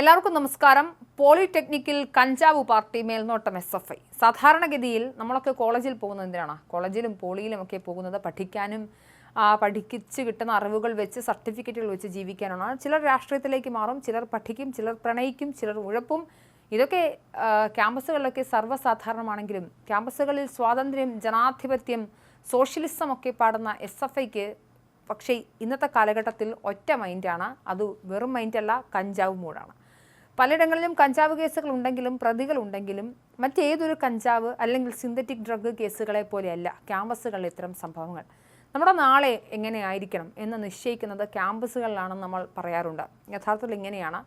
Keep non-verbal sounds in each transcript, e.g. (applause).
എല്ലാവർക്കും നമസ്കാരം. പോളിടെക്നിക്കിൽ കഞ്ചാവ് പാർട്ടി മേൽനോട്ടം എസ് എഫ് ഐ സാധാരണഗതിയിൽ നമ്മളൊക്കെ കോളേജിൽ പോകുന്നത് എന്തിനാണ്? കോളേജിലും പോളിയിലും ഒക്കെ പോകുന്നത് പഠിക്കാനും ആ, പഠിച്ച് കിട്ടുന്ന അറിവുകൾ വെച്ച് സർട്ടിഫിക്കറ്റുകൾ വെച്ച് ജീവിക്കാനാണ്. ചിലർ രാഷ്ട്രീയത്തിലേക്ക് മാറും ചിലർ പഠിക്കും ചിലർ പ്രണയിക്കും ചിലർ ഉഴപ്പും. ഇതൊക്കെ ക്യാമ്പസുകളിലൊക്കെ സർവസാധാരണമാണെങ്കിലും ക്യാമ്പസുകളിൽ സ്വാതന്ത്ര്യം ജനാധിപത്യം സോഷ്യലിസം ഒക്കെ പാടുന്ന എസ് എഫ് ഐക്ക് പക്ഷേ ഇന്നത്തെ കാലഘട്ടത്തിൽ ഒറ്റ മൈൻഡാണ്. അത് വെറും മൈൻഡല്ല കഞ്ചാവ് മൂടാണ്. പലയിടങ്ങളിലും കഞ്ചാവ് കേസുകൾ ഉണ്ടെങ്കിലും പ്രതികൾ ഉണ്ടെങ്കിലും മറ്റേതൊരു കഞ്ചാവ് അല്ലെങ്കിൽ സിന്തറ്റിക് ഡ്രഗ് കേസുകളെ പോലെയല്ല ക്യാമ്പസുകളിൽ ഇത്തരം സംഭവങ്ങൾ. നമ്മുടെ നാളെ എങ്ങനെയായിരിക്കണം എന്ന് നിശ്ചയിക്കുന്നത് ക്യാമ്പസുകളിലാണെന്ന് നമ്മൾ പറയാറുണ്ട്. യഥാർത്ഥത്തിൽ ഇങ്ങനെയാണ്.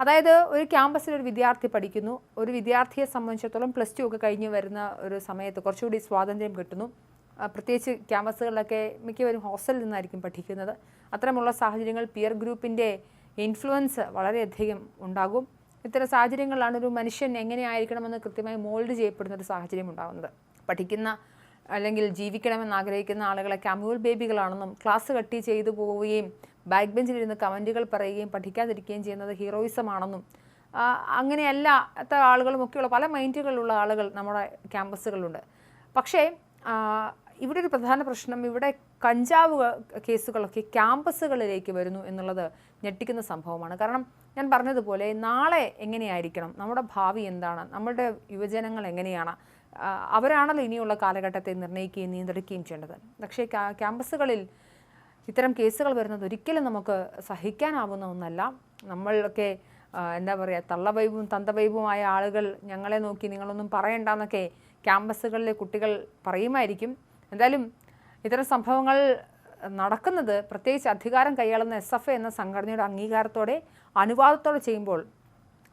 അതായത് ഒരു ക്യാമ്പസിൽ ഒരു വിദ്യാർത്ഥി പഠിക്കുന്നു. ഒരു വിദ്യാർത്ഥിയെ സംബന്ധിച്ചിടത്തോളം പ്ലസ് ടു ഒക്കെ കഴിഞ്ഞ് വരുന്ന ഒരു സമയത്ത് കുറച്ചുകൂടി സ്വാതന്ത്ര്യം കിട്ടുന്നു. പ്രത്യേകിച്ച് ക്യാമ്പസുകളിലൊക്കെ മിക്കവരും ഹോസ്റ്റലിൽ നിന്നായിരിക്കും പഠിക്കുന്നത്. അത്തരമുള്ള സാഹചര്യങ്ങൾ പിയർ ഗ്രൂപ്പിന്റെ ഇൻഫ്ലുവൻസ് വളരെയധികം ഉണ്ടാകും. ഇത്തരം സാഹചര്യങ്ങളിലാണ് ഒരു മനുഷ്യൻ എങ്ങനെയായിരിക്കണമെന്ന് കൃത്യമായി മോൾഡ് ചെയ്യപ്പെടുന്ന ഒരു സാഹചര്യം ഉണ്ടാകുന്നത് പഠിക്കുന്ന അല്ലെങ്കിൽ ജീവിക്കണമെന്ന് ആഗ്രഹിക്കുന്ന ആളുകളെ കമ്മ്യൂൾ ബേബികളാണെന്നും ക്ലാസ് കട്ടി ചെയ്തു പോവുകയും ബാക്ക് ബെഞ്ചിലിരുന്ന് കമന്റുകൾ പറയുകയും പഠിക്കാതിരിക്കുകയും ചെയ്യുന്നത് ഹീറോയിസമാണെന്നും അങ്ങനെയല്ല ആളുകളും ഒക്കെയുള്ള പല മൈൻഡുകളിലുള്ള ആളുകൾ നമ്മുടെ ക്യാമ്പസുകളിലുണ്ട്. പക്ഷേ ഇവിടെ ഒരു പ്രധാന പ്രശ്നം ഇവിടെ കഞ്ചാവ് കേസുകളൊക്കെ ക്യാമ്പസുകളിലേക്ക് വരുന്നു എന്നുള്ളത് ഞെട്ടിക്കുന്ന സംഭവമാണ്. കാരണം ഞാൻ പറഞ്ഞതുപോലെ നാളെ എങ്ങനെയായിരിക്കണം? നമ്മുടെ ഭാവി എന്താണ്? നമ്മുടെ യുവജനങ്ങൾ എങ്ങനെയാണ്? അവരാണല്ലോ ഇനിയുള്ള കാലഘട്ടത്തെ നിർണയിക്കുകയും നിയന്ത്രിക്കുകയും ചെയ്യേണ്ടത്. പക്ഷേ ക്യാമ്പസുകളിൽ ഇത്തരം കേസുകൾ വരുന്നത് ഒരിക്കലും നമുക്ക് സഹിക്കാനാവുന്ന ഒന്നല്ല. നമ്മളൊക്കെ എന്താ പറയുക തള്ളവൈബും തന്തവൈബുമായ ആളുകൾ ഞങ്ങളെ നോക്കി നിങ്ങളൊന്നും പറയണ്ടെന്നൊക്കെ ക്യാമ്പസുകളിലെ കുട്ടികൾ പറയുമായിരിക്കും. എന്തായാലും ഇത്തരം സംഭവങ്ങൾ നടക്കുന്നത് പ്രത്യേകിച്ച് അധികാരം കൈയാളുന്ന എസ് എഫ് എന്ന സംഘടനയുടെ അംഗീകാരത്തോടെ അനുവാദത്തോടെ ചെയ്യുമ്പോൾ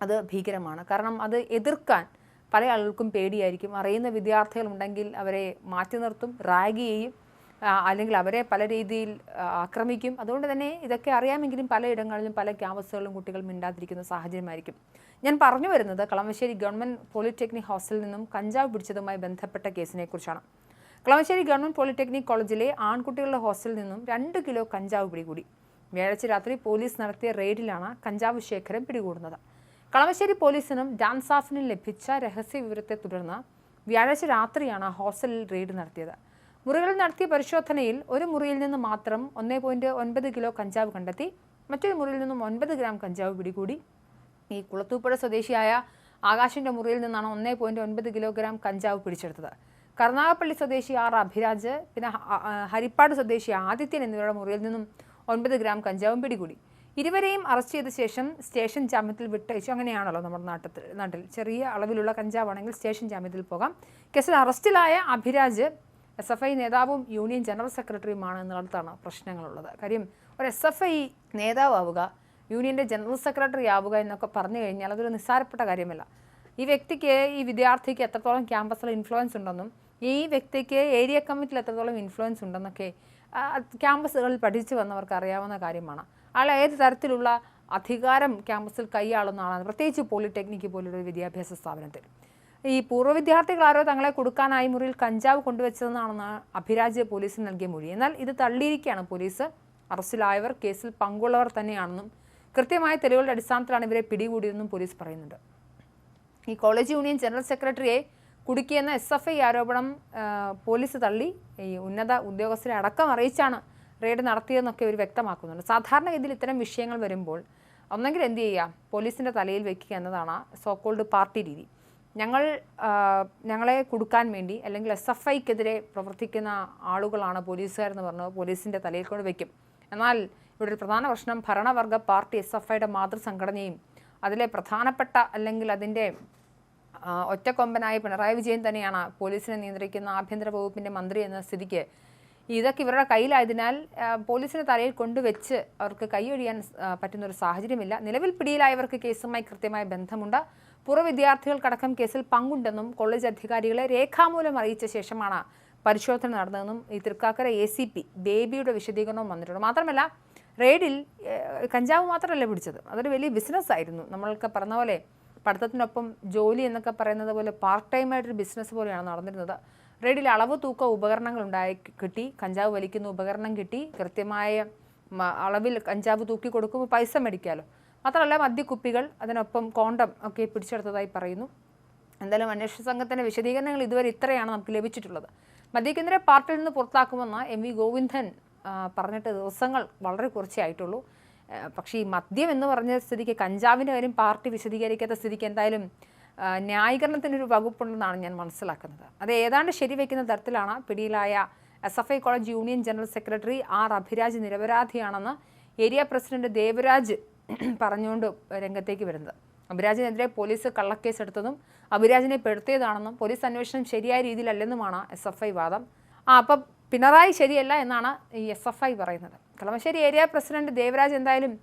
അത് ഭീകരമാണ്. കാരണം അത് എതിർക്കാൻ പല ആളുകൾക്കും പേടിയായിരിക്കും. അറിയുന്ന വിദ്യാർത്ഥികളുണ്ടെങ്കിൽ അവരെ മാറ്റി നിർത്തും റാഗ് ചെയ്യും അല്ലെങ്കിൽ അവരെ പല രീതിയിൽ ആക്രമിക്കും. അതുകൊണ്ട് തന്നെ ഇതൊക്കെ അറിയാമെങ്കിലും പലയിടങ്ങളിലും പല ക്യാമ്പസുകളിലും കുട്ടികൾ മിണ്ടാതിരിക്കുന്ന സാഹചര്യമായിരിക്കും. ഞാൻ പറഞ്ഞു വരുന്നത് കളമശ്ശേരി ഗവൺമെന്റ് പോളിടെക്നിക് ഹോസ്റ്റലിൽ നിന്നും കഞ്ചാവ് പിടിച്ചതുമായി ബന്ധപ്പെട്ട കേസിനെ കുറിച്ചാണ് കളമശ്ശേരി ഗവൺമെന്റ് പോളിടെക്നിക് കോളേജിലെ ആൺകുട്ടികളുടെ ഹോസ്റ്റലിൽ നിന്നും രണ്ട് കിലോ കഞ്ചാവ് പിടികൂടി. വ്യാഴാഴ്ച രാത്രി പോലീസ് നടത്തിയ റെയ്ഡിലാണ് കഞ്ചാവ് ശേഖരം പിടികൂടുന്നത്. കളമശ്ശേരി പോലീസിനും ഡാൻസാഫിനും ലഭിച്ച രഹസ്യ വിവരത്തെ തുടർന്ന് വ്യാഴാഴ്ച രാത്രിയാണ് ഹോസ്റ്റലിൽ റെയ്ഡ് നടത്തിയത്. മുറികളിൽ നടത്തിയ പരിശോധനയിൽ ഒരു മുറിയിൽ നിന്ന് മാത്രം ഒന്നേ പോയിന്റ് ഒൻപത് കിലോ കഞ്ചാവ് കണ്ടെത്തി മറ്റൊരു മുറിയിൽ നിന്നും ഒൻപത് ഗ്രാം കഞ്ചാവ് പിടികൂടി. ഈ കുളത്തൂപ്പുഴ സ്വദേശിയായ ആകാശിന്റെ മുറിയിൽ നിന്നാണ് ഒന്നേ പോയിന്റ് ഒൻപത് കിലോഗ്രാം കഞ്ചാവ് പിടിച്ചെടുത്തത്. കർണാകപ്പള്ളി സ്വദേശി ആർ അഭിരാജ് പിന്നെ ഹരിപ്പാട് സ്വദേശി ആദിത്യൻ എന്നിവരുടെ മുറിയിൽ നിന്നും ഒൻപത് ഗ്രാം കഞ്ചാവും പിടികൂടി. ഇരുവരെയും അറസ്റ്റ് ചെയ്ത ശേഷം സ്റ്റേഷൻ ജാമ്യത്തിൽ വിട്ടയച്ചു. അങ്ങനെയാണല്ലോ നമ്മുടെ നാട്ടത്തിൽ നാട്ടിൽ. ചെറിയ അളവിലുള്ള കഞ്ചാവാണെങ്കിൽ സ്റ്റേഷൻ ജാമ്യത്തിൽ പോകാം. കേസിൽ അറസ്റ്റിലായ അഭിരാജ് എസ് എഫ് ഐ നേതാവും യൂണിയൻ ജനറൽ സെക്രട്ടറിയുമാണ് എന്നുള്ളതാണ് പ്രശ്നങ്ങളുള്ളത്. കാര്യം ഒരു എസ് എഫ് ഐ നേതാവുക യൂണിയന്റെ ജനറൽ സെക്രട്ടറി ആവുക എന്നൊക്കെ പറഞ്ഞു കഴിഞ്ഞാൽ അതൊരു നിസ്സാരപ്പെട്ട കാര്യമല്ല. ഈ വ്യക്തിക്ക് ഈ വിദ്യാർത്ഥിക്ക് എത്രത്തോളം ക്യാമ്പസിൽ ഇൻഫ്ലുവൻസ് ഉണ്ടെന്നും ഈ വ്യക്തിക്ക് ഏരിയ കമ്മിറ്റിയിൽ എത്രത്തോളം ഇൻഫ്ലുവൻസ് ഉണ്ടെന്നൊക്കെ ക്യാമ്പസുകളിൽ പഠിച്ചു വന്നവർക്ക് അറിയാവുന്ന കാര്യമാണ്. ആൾ ഏത് തരത്തിലുള്ള അധികാരം ക്യാമ്പസിൽ കൈയാളുന്ന ആളാണ്. പ്രത്യേകിച്ച് പോളിടെക്നിക്ക് പോലുള്ള വിദ്യാഭ്യാസ സ്ഥാപനത്തിൽ. ഈ പൂർവ വിദ്യാർത്ഥികൾ ആരോ തങ്ങളെ കൊടുക്കാനായി മുറിയിൽ കഞ്ചാവ് കൊണ്ടുവച്ചതെന്നാണെന്ന് അഭിരാജ് പോലീസിന് നൽകിയ മൊഴി. എന്നാൽ ഇത് തള്ളിയിരിക്കുകയാണ് പോലീസ്. അറസ്റ്റിലായവർ കേസിൽ പങ്കുള്ളവർ തന്നെയാണെന്നും കൃത്യമായ തെളിവുകളുടെ അടിസ്ഥാനത്തിലാണ് ഇവരെ പിടികൂടിയതെന്നും പോലീസ് പറയുന്നുണ്ട്. ഈ കോളേജ് യൂണിയൻ ജനറൽ സെക്രട്ടറിയെ കുടുക്കിയെന്ന എസ് എഫ് ഐ ആരോപണം പോലീസ് തള്ളി. ഈ ഉന്നത ഉദ്യോഗസ്ഥരെ അടക്കം അറിയിച്ചാണ് റെയ്ഡ് നടത്തിയതെന്നൊക്കെ ഒരു വ്യക്തമാക്കുന്നുണ്ട്. സാധാരണഗതിയിൽ ഇത്തരം വിഷയങ്ങൾ വരുമ്പോൾ ഒന്നെങ്കിൽ എന്ത് ചെയ്യുക? പോലീസിന്റെ തലയിൽ വെക്കുക എന്നതാണ് സോക്കോൾഡ് പാർട്ടി രീതി. ഞങ്ങൾ ഞങ്ങളെ കൊടുക്കാൻ വേണ്ടി അല്ലെങ്കിൽ എസ് എഫ് ഐക്കെതിരെ പ്രവർത്തിക്കുന്ന ആളുകളാണ് പോലീസുകാരെന്ന് പറഞ്ഞ് പോലീസിന്റെ തലയിൽ കൊണ്ട് വയ്ക്കും എന്നാൽ ഇവിടെ ഒരു പ്രധാന പ്രശ്നം ഭരണവർഗ പാർട്ടി എസ് എഫ് ഐയുടെ മാതൃസംഘടനയും അതിലെ പ്രധാനപ്പെട്ട അല്ലെങ്കിൽ അതിന്റെ ഒറ്റക്കൊമ്പനായ പിണറായി വിജയൻ തന്നെയാണ് പോലീസിനെ നിയന്ത്രിക്കുന്ന ആഭ്യന്തര വകുപ്പിന്റെ മന്ത്രി എന്ന സ്ഥിതിക്ക്. ഇതൊക്കെ ഇവരുടെ കയ്യിലായതിനാൽ പോലീസിനെ തലയിൽ കൊണ്ടുവച്ച് അവർക്ക് കൈയൊഴിയാൻ പറ്റുന്നൊരു സാഹചര്യമില്ല. നിലവിൽ പിടിയിലായവർക്ക് കേസുമായി കൃത്യമായ ബന്ധമുണ്ട്. പുറ വിദ്യാർത്ഥികൾക്കടക്കം കേസിൽ പങ്കുണ്ടെന്നും കോളേജ് അധികാരികളെ രേഖാമൂലം അറിയിച്ച ശേഷമാണ് പരിശോധന നടന്നതെന്നും ഈ തൃക്കാക്കര എ സി പി ബേബിയുടെ വിശദീകരണവും വന്നിട്ടുണ്ട്. മാത്രമല്ല റെയ്ഡിൽ കഞ്ചാവ് മാത്രമല്ല പിടിച്ചത്. അതൊരു വലിയ ബിസിനസ് ആയിരുന്നു. നമ്മൾക്ക് പറഞ്ഞ പോലെ പഠിത്തത്തിനൊപ്പം ജോലി എന്നൊക്കെ പറയുന്നത് പോലെ പാർട്ട് ടൈം ആയിട്ടൊരു ബിസിനസ് പോലെയാണ് നടന്നിരുന്നത്. റെയ്ഡിൽ അളവ് തൂക്ക ഉപകരണങ്ങൾ ഉണ്ടായി കിട്ടി കഞ്ചാവ് വലിക്കുന്ന ഉപകരണം കിട്ടി കൃത്യമായ അളവിൽ കഞ്ചാവ് തൂക്കി കൊടുക്കുമ്പോൾ പൈസ മേടിക്കാമല്ലോ മാത്രമല്ല മദ്യക്കുപ്പികൾ അതിനൊപ്പം കോണ്ടം ഒക്കെ പിടിച്ചെടുത്തതായി പറയുന്നു. എന്തായാലും അന്വേഷണ സംഘത്തിന്റെ വിശദീകരണങ്ങൾ ഇതുവരെ ഇത്രയാണ് നമുക്ക് ലഭിച്ചിട്ടുള്ളത്. മദ്യക്കെതിരെ പാർട്ടിയിൽ നിന്ന് പുറത്താക്കുമെന്ന് എം വി ഗോവിന്ദൻ പറഞ്ഞിട്ട് ദിവസങ്ങൾ വളരെ കുറച്ചേ ആയിട്ടുള്ളൂ. പക്ഷേ ഈ മദ്യം എന്ന് പറഞ്ഞ സ്ഥിതിക്ക് കഞ്ചാവിന്റെ കാര്യം പാർട്ടി വിശദീകരിക്കാത്ത സ്ഥിതിക്ക് എന്തായാലും ന്യായീകരണത്തിനൊരു വകുപ്പുണ്ടെന്നാണ് ഞാൻ മനസ്സിലാക്കുന്നത്. അത് ഏതാണ്ട് ശരിവെക്കുന്ന തരത്തിലാണ് പിടിയിലായ S F I college union general secretary R Abhiraj നിരപരാധിയാണെന്ന് area president Devaraj (clears throat) പറഞ്ഞുകൊണ്ട് രംഗത്തേക്ക് വരുന്നത്. അഭിരാജിനെതിരെ പോലീസ് കള്ളക്കേസ് എടുത്തതും അഭിരാജിനെ പെടുത്തിയതാണെന്നും പോലീസ് അന്വേഷണം ശരിയായ രീതിയിലല്ലെന്നുമാണ് എസ് എഫ് ഐ വാദം. ആ അപ്പം പിണറായി ശരിയല്ല എന്നാണ് ഈ എസ് എഫ് ഐ പറയുന്നത്. കളമശ്ശേരി ഏരിയ പ്രസിഡന്റ് ദേവരാജ് എന്തായാലും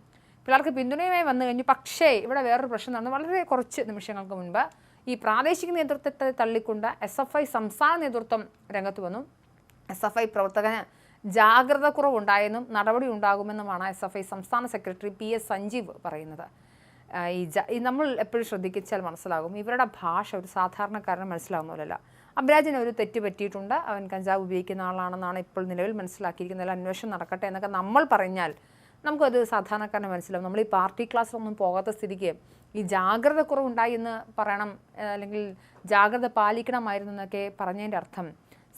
പിള്ളേർക്ക് പിന്തുണയുമായി വന്നു കഴിഞ്ഞു. പക്ഷേ ഇവിടെ വേറൊരു പ്രശ്നം നടന്നു. വളരെ കുറച്ച് നിമിഷങ്ങൾക്ക് മുൻപ് ഈ പ്രാദേശിക നേതൃത്വത്തെ തള്ളിക്കൊണ്ട് എസ് എഫ് ഐ സംസ്ഥാന നേതൃത്വം രംഗത്ത് വന്നു. എസ് എഫ് ഐ പ്രവർത്തകന് ജാഗ്രത കുറവുണ്ടായെന്നും നടപടി ഉണ്ടാകുമെന്നുമാണ് എസ് എഫ് ഐ സംസ്ഥാന സെക്രട്ടറി പി എസ് സഞ്ജീവ് പറയുന്നത്. ഈ നമ്മൾ എപ്പോഴും ശ്രദ്ധിച്ചാൽ മനസ്സിലാകും. ഇവരുടെ ഭാഷ ഒരു സാധാരണക്കാരന് മനസ്സിലാവുന്നില്ല അബ്രാജിന് ഒരു തെറ്റ് പറ്റിയിട്ടുണ്ട്. അവൻ കഞ്ചാവ് ഉപയോഗിക്കുന്ന ആളാണെന്നാണ് ഇപ്പോൾ നിലവിൽ മനസ്സിലാക്കിയിരിക്കുന്നത്. അന്വേഷണം നടക്കട്ടെ എന്നൊക്കെ നമ്മൾ പറഞ്ഞാൽ നമുക്കത് സാധാരണക്കാരനെ മനസ്സിലാവും. നമ്മൾ ഈ പാർട്ടി ക്ലാസ്സിലൊന്നും പോകാത്ത സ്ഥിതിക്ക് ഈ ജാഗ്രത കുറവുണ്ടായി എന്ന് പറയണം അല്ലെങ്കിൽ ജാഗ്രത പാലിക്കണമായിരുന്നു എന്നൊക്കെ പറഞ്ഞതിന്റെ അർത്ഥം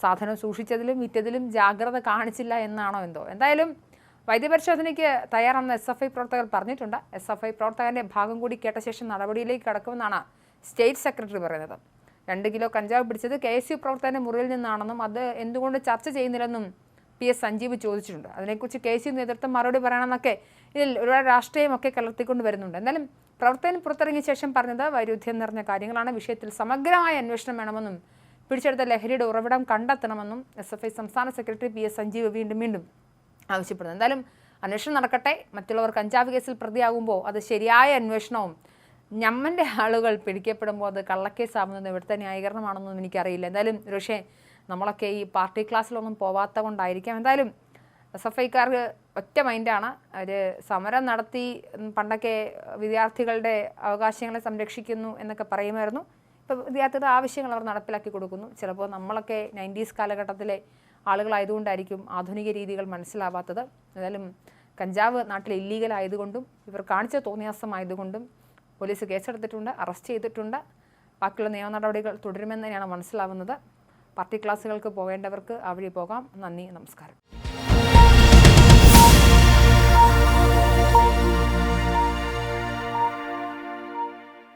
സാധനം സൂക്ഷിച്ചതിലും വിറ്റതിലും ജാഗ്രത കാണിച്ചില്ല എന്നാണോ എന്തോ. എന്തായാലും വൈദ്യപരിശോധനയ്ക്ക് തയ്യാറാണെന്ന് എസ് എഫ് ഐ പ്രവർത്തകർ പറഞ്ഞിട്ടുണ്ട്. എസ് എഫ് ഐ പ്രവർത്തകന്റെ ഭാഗം കൂടി കേട്ട ശേഷം നടപടിയിലേക്ക് കടക്കുമെന്നാണ് സ്റ്റേറ്റ് സെക്രട്ടറി പറയുന്നത്. രണ്ട് കിലോ കഞ്ചാവ് പിടിച്ചത് കെ എസ് യു പ്രവർത്തകന്റെ മുറിയിൽ നിന്നാണെന്നും അത് എന്തുകൊണ്ട് ചർച്ച ചെയ്യുന്നില്ലെന്നും പി എസ് സഞ്ജീവ് ചോദിച്ചിട്ടുണ്ട്. അതിനെക്കുറിച്ച് കെ സി നേതൃത്വം മറുപടി പറയണമെന്നൊക്കെ ഇതിൽ ഒരുപാട് രാഷ്ട്രീയമൊക്കെ കലർത്തിക്കൊണ്ട് വരുന്നുണ്ട്. എന്നാലും പ്രവർത്തനം പുറത്തിറങ്ങിയ ശേഷം പറഞ്ഞത് വൈരുദ്ധ്യം നിറഞ്ഞ കാര്യങ്ങളാണ്. വിഷയത്തിൽ സമഗ്രമായ അന്വേഷണം വേണമെന്നും പിടിച്ചെടുത്ത ലഹരിയുടെ ഉറവിടം കണ്ടെത്തണമെന്നും എസ് എഫ് ഐ സംസ്ഥാന സെക്രട്ടറി പി എസ് സഞ്ജീവ് വീണ്ടും വീണ്ടും ആവശ്യപ്പെടുന്നു. എന്തായാലും അന്വേഷണം നടക്കട്ടെ. മറ്റുള്ളവർ കഞ്ചാവ് കേസിൽ പ്രതിയാകുമ്പോൾ അത് ശരിയായ അന്വേഷണവും ഞമ്മന്റെ ആളുകൾ പിടിക്കപ്പെടുമ്പോൾ അത് കള്ളക്കേസാവുന്നത് ഇവിടുത്തെ ന്യായീകരണമാണെന്നൊന്നും എനിക്കറിയില്ല. എന്തായാലും പക്ഷേ നമ്മളൊക്കെ ഈ പാർട്ടി ക്ലാസ്സിലൊന്നും പോവാത്ത കൊണ്ടായിരിക്കാം എന്തായാലും എസ് എഫ് ഐക്കാർക്ക് ഒറ്റ മൈൻഡാണ്. അവർ സമരം നടത്തി പണ്ടൊക്കെ വിദ്യാർത്ഥികളുടെ അവകാശങ്ങളെ സംരക്ഷിക്കുന്നു എന്നൊക്കെ പറയുമായിരുന്നു. ഇപ്പോൾ വിദ്യാർത്ഥികളുടെ ആവശ്യങ്ങൾ അവർ നടപ്പിലാക്കി കൊടുക്കുന്നു. ചിലപ്പോൾ നമ്മളൊക്കെ നയന്റീസ് കാലഘട്ടത്തിലെ ആളുകളായതുകൊണ്ടായിരിക്കും ആധുനിക രീതികൾ മനസ്സിലാവാത്തത്. എന്തായാലും കഞ്ചാവ് നാട്ടിൽ ഇല്ലീഗൽ ആയതുകൊണ്ടും ഇവർ കാണിച്ച തോന്നിയാസമായതുകൊണ്ടും പോലീസ് കേസെടുത്തിട്ടുണ്ട് അറസ്റ്റ് ചെയ്തിട്ടുണ്ട്. ബാക്കിയുള്ള നിയമ നടപടികൾ തുടരുമെന്ന് തന്നെയാണ് മനസ്സിലാവുന്നത്. പാർട്ടി ക്ലാസ്സുകൾക്ക് പോകേണ്ടവർക്ക് അവഴി വഴി പോകാം. നന്ദി നമസ്കാരം.